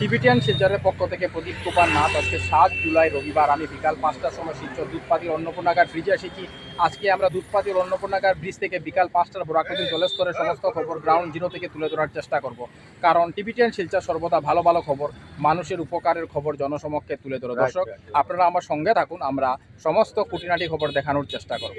Tibetan শিলচরের পক্ষ থেকে প্রদীপ কুমার নাথ আজকে সাত জুলাই রবিবার। আমি বিকাল পাঁচটার সময় শিলচর দুধপাতির অন্নপূর্ণাগার ব্রিজে এসেছি আজকে আমরা দুধপাতির অন্নপূর্ণাগার ব্রিজ থেকে বিকাল পাঁচটার বরাকতির জলস্তরের সমস্ত খবর গ্রাউন্ড জিরো থেকে তুলে ধরার চেষ্টা করব। কারণ টিবিটিয়ান শিলচর সর্বদা ভালো ভালো খবর মানুষের উপকারের খবর জনসমক্ষে তুলে ধরে। দর্শক আপনারা আমার সঙ্গে থাকুন আমরা সমস্ত খুঁটিনাটি খবর দেখানোর চেষ্টা করব।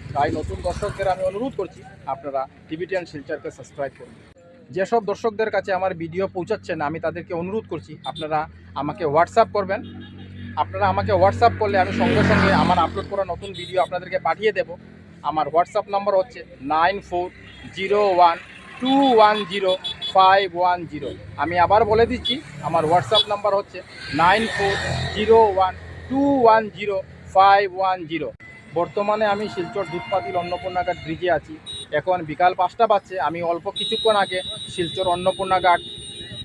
তাই নতুন দর্শকদের আমি অনুরোধ করছি, আপনারা টিভিটিয়ান শিলচারকে সাবস্ক্রাইব করুন। যেসব দর্শকদের কাছে আমার ভিডিও পৌঁছাচ্ছেন, আমি তাদেরকে অনুরোধ করছি, আপনারা আমাকে হোয়াটসঅ্যাপ করবেন। আপনারা আমাকে হোয়াটসঅ্যাপ করলে আমি সঙ্গে সঙ্গে আমার আপলোড করা নতুন ভিডিও আপনাদেরকে পাঠিয়ে দেব। আমার হোয়াটসঅ্যাপ নম্বর হচ্ছে nine four zero one two one zero five one zero আমি আবার বলে দিচ্ছি, আমার হোয়াটসঅ্যাপ নাম্বার হচ্ছে nine four zero one two one zero five one zero বর্তমানে আমি শিলচর দুধপাতিল অন্নপূর্ণাঘাট ব্রিজে আছি। এখন বিকাল পাঁচটা বাজছে, আমি অল্প কিছুক্ষণ আগে শিলচর অন্নপূর্ণাঘাট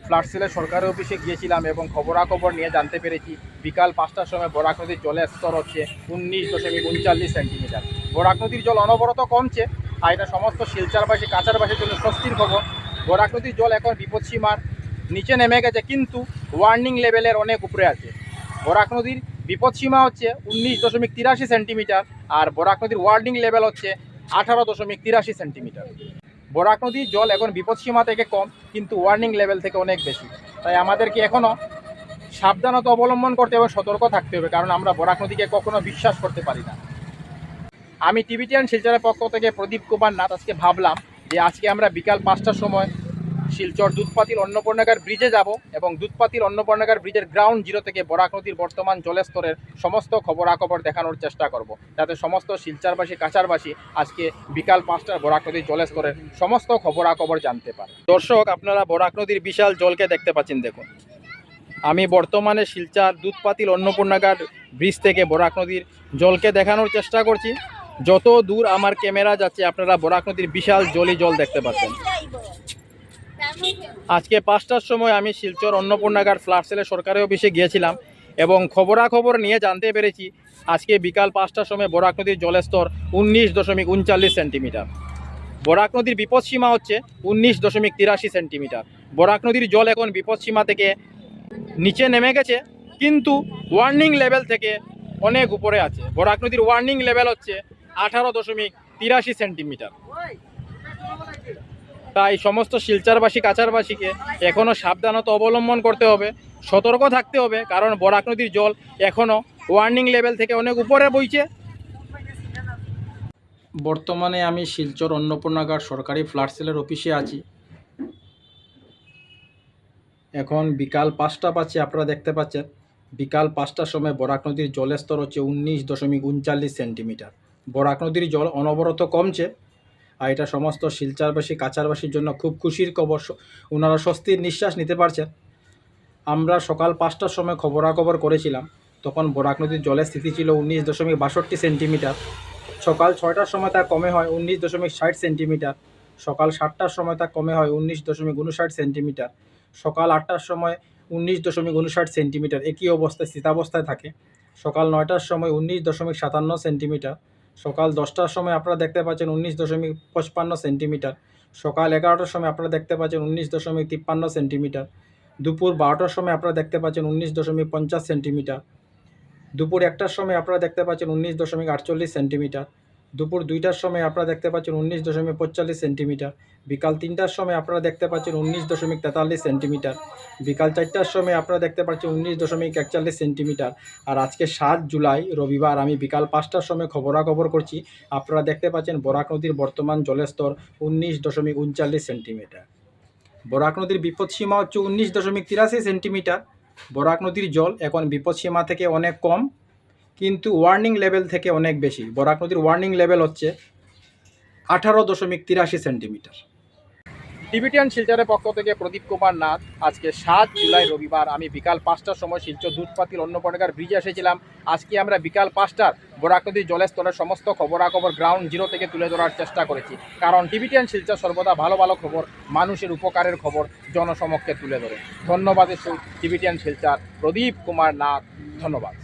ফ্লাড সেলের সরকারি অফিসে গিয়েছিলাম এবং খবরাখবর নিয়ে জানতে পেরেছি, বিকাল পাঁচটার সময় বরাক নদীর জলের স্তর হচ্ছে উনিশ দশমিক উনচল্লিশ সেন্টিমিটার। বরাক নদীর জল অনবরত কমছে, আর এটা সমস্ত শিলচারবাসী কাছারবাসীর জন্য স্বস্তির খবর। বরাক নদীর জল এখন বিপদসীমার নিচে নেমে গেছে, কিন্তু ওয়ার্নিং লেভেলের অনেক উপরে আছে। বরাক নদীর বিপদসীমা হচ্ছে উনিশ দশমিক তিরাশি সেন্টিমিটার আর বরাক নদীর ওয়ার্নিং লেভেল হচ্ছে আঠারো দশমিক তিরাশি সেন্টিমিটার। বরাক নদীর জল এখন বিপদসীমা থেকে কম, কিন্তু ওয়ার্নিং লেভেল থেকে অনেক বেশি। তাই আমাদেরকে এখনও সাবধানতা অবলম্বন করতে হবে, সতর্ক থাকতে হবে, কারণ আমরা বরাক নদীকে কখনো বিশ্বাস করতে পারি না। আমি টিভিটিয়ান শিলচরের পক্ষ থেকে প্রদীপ কুমার নাথ আজকে ভাবলাম যে আজকে আমরা বিকাল পাঁচটার সময় শিলচর দুধপাতিল অন্নপূর্ণাগার ব্রিজে যাব এবং দুধপাতিল অন্নপূর্ণাগার ব্রিজের গ্রাউন্ড জিরো থেকে বরাক নদীর বর্তমান জলস্তরের সমস্ত খবরাখবর দেখানোর চেষ্টা করব। যাতে সমস্ত শিলচারবাসী কাছারবাসী আজকে বিকাল পাঁচটার বরাক নদীর জলস্তরের সমস্ত খবরাখবর জানতে পারে। দর্শক, আপনারা বরাক নদীর বিশাল জলকে দেখতে পাচ্ছেন, দেখুন। আমি বর্তমানে শিলচার দুধপাতিল অন্নপূর্ণাগার ব্রিজ থেকে বরাক নদীর জলকে দেখানোর চেষ্টা করছি। যত দূর আমার ক্যামেরা যাচ্ছে, আপনারা বরাক নদীর বিশাল জলই জল দেখতে পাচ্ছেন। আজকে পাঁচটার সময় আমি শিলচর অন্নপূর্ণাগার ফ্লাড সেলের সরকারি অফিসে গিয়েছিলাম এবং খবরাখবর নিয়ে জানতে পেরেছি আজকে বিকাল পাঁচটার সময় বরাক নদীর জলের স্তর উনিশ দশমিক উনচল্লিশ সেন্টিমিটার। বরাক নদীর বিপদসীমা হচ্ছে উনিশ দশমিক তিরাশি সেন্টিমিটার। বরাক নদীর জল এখন বিপদসীমা থেকে নিচে নেমে গেছে, কিন্তু ওয়ার্নিং লেভেল থেকে অনেক উপরে আছে। বরাক নদীর ওয়ার্নিং লেভেল হচ্ছে আঠারো দশমিক তিরাশি সেন্টিমিটার। তাই সমস্ত শিলচারবাসী, কাছারবাসীকে এখনও সাবধানতা অবলম্বন করতে হবে, সতর্ক থাকতে হবে, কারণ বরাক নদীর জল এখনও ওয়ার্নিং লেভেল থেকে অনেক উপরে বইছে। বর্তমানে আমি শিলচর অন্নপূর্ণাগার সরকারি ফ্ল্যাট সেলের অফিসে আছি। এখন বিকাল পাঁচটা পাচ্ছে আপনারা দেখতে পাচ্ছেন, বিকাল পাঁচটার সময় বরাক নদীর জলের স্তর হচ্ছে উনিশ দশমিক উনচাল্লিশ সেন্টিমিটার। বরাক নদীর জল অনবরত কমছে আর এটা সমস্ত শিলচারবাসী কাছারবাসীর জন্য খুব খুশির খবর। ওনারা স্বস্তির নিঃশ্বাস নিতে পারছেন। আমরা সকাল পাঁচটার সময় খবরাখবর করেছিলাম। তখন বরাক নদীর জলের স্থিতি ছিল উনিশ দশমিক বাষট্টি সেন্টিমিটার। সকাল ছয়টার সময় তা কমে হয় উনিশ দশমিক ষাট সেন্টিমিটার। সকাল সাতটার সময় তা কমে হয় উনিশ দশমিক উনষাট সেন্টিমিটার। সকাল আটটার সময় উনিশ দশমিক উনষাট সেন্টিমিটার। একই অবস্থায় স্থিতাবস্থায় থাকে। সকাল নয়টার সময় উনিশ দশমিক সাতান্ন সেন্টিমিটার। সকাল দশটার সময় আপনারা দেখতে পাচ্ছেন উনিশ দশমিক পঁচপান্ন সেন্টিমিটার। সকাল এগারোটার সময় আপনারা দেখতে পাচ্ছেন উনিশ দশমিক তিপ্পান্ন সেন্টিমিটার। দুপুর বারোটার সময় আপনারা দেখতে পাচ্ছেন উনিশ দশমিক পঞ্চাশ সেন্টিমিটার। দুপুর একটার সময় আপনারা দেখতে পাচ্ছেন উনিশ দশমিক আটচল্লিশ সেন্টিমিটার। দুপুর দুইটার সময় আপনারা দেখতে পাচ্ছেন উনিশ দশমিক পঁয়তাল্লিশ সেন্টিমিটার। বিকাল তিনটার সময় আপনারা দেখতে পাচ্ছেন উনিশ দশমিক তেতাল্লিশ সেন্টিমিটার। বিকাল চারটার সময় আপনারা দেখতে পাচ্ছেন উনিশ দশমিক একচল্লিশ সেন্টিমিটার। আর আজকে সাত জুলাই, রবিবার আমি বিকাল পাঁচটার সময় খবরাখবর করছি। আপনারা দেখতে পাচ্ছেন বরাক নদীর বর্তমান জলের স্তর উনিশ দশমিক উনচল্লিশ সেন্টিমিটার। বরাক নদীর বিপদসীমা হচ্ছে উনিশ দশমিক তিরাশি সেন্টিমিটার। বরাক নদীর জল এখন বিপদসীমা থেকে অনেক কম, কিন্তু ওয়ার্নিং লেভেল থেকে অনেক বেশি। বরাক নদীর ওয়ার্নিং লেভেল হচ্ছে আঠারো দশমিক তিরাশি সেন্টিমিটার। টিবিটিয়ান শিলচরের পক্ষ থেকে প্রদীপ কুমার নাথ। আজকে সাত জুলাই রবিবার, আমি বিকাল পাঁচটার সময় শিলচর দুধপাতিল অন্নপূর্ণাগার ব্রিজে এসেছিলাম। আজকে আমরা বিকাল পাঁচটার বরাক নদীর জলের স্তরের সমস্ত খবরাখবর গ্রাউন্ড জিরো থেকে তুলে ধরার চেষ্টা করেছি। কারণ টিবিটিয়ান শিলচর সর্বদা ভালো ভালো খবর, মানুষের উপকারের খবর জনসমক্ষে তুলে ধরে। ধন্যবাদ টিবিটিয়ান শিলচর প্রদীপ কুমার নাথ। ধন্যবাদ।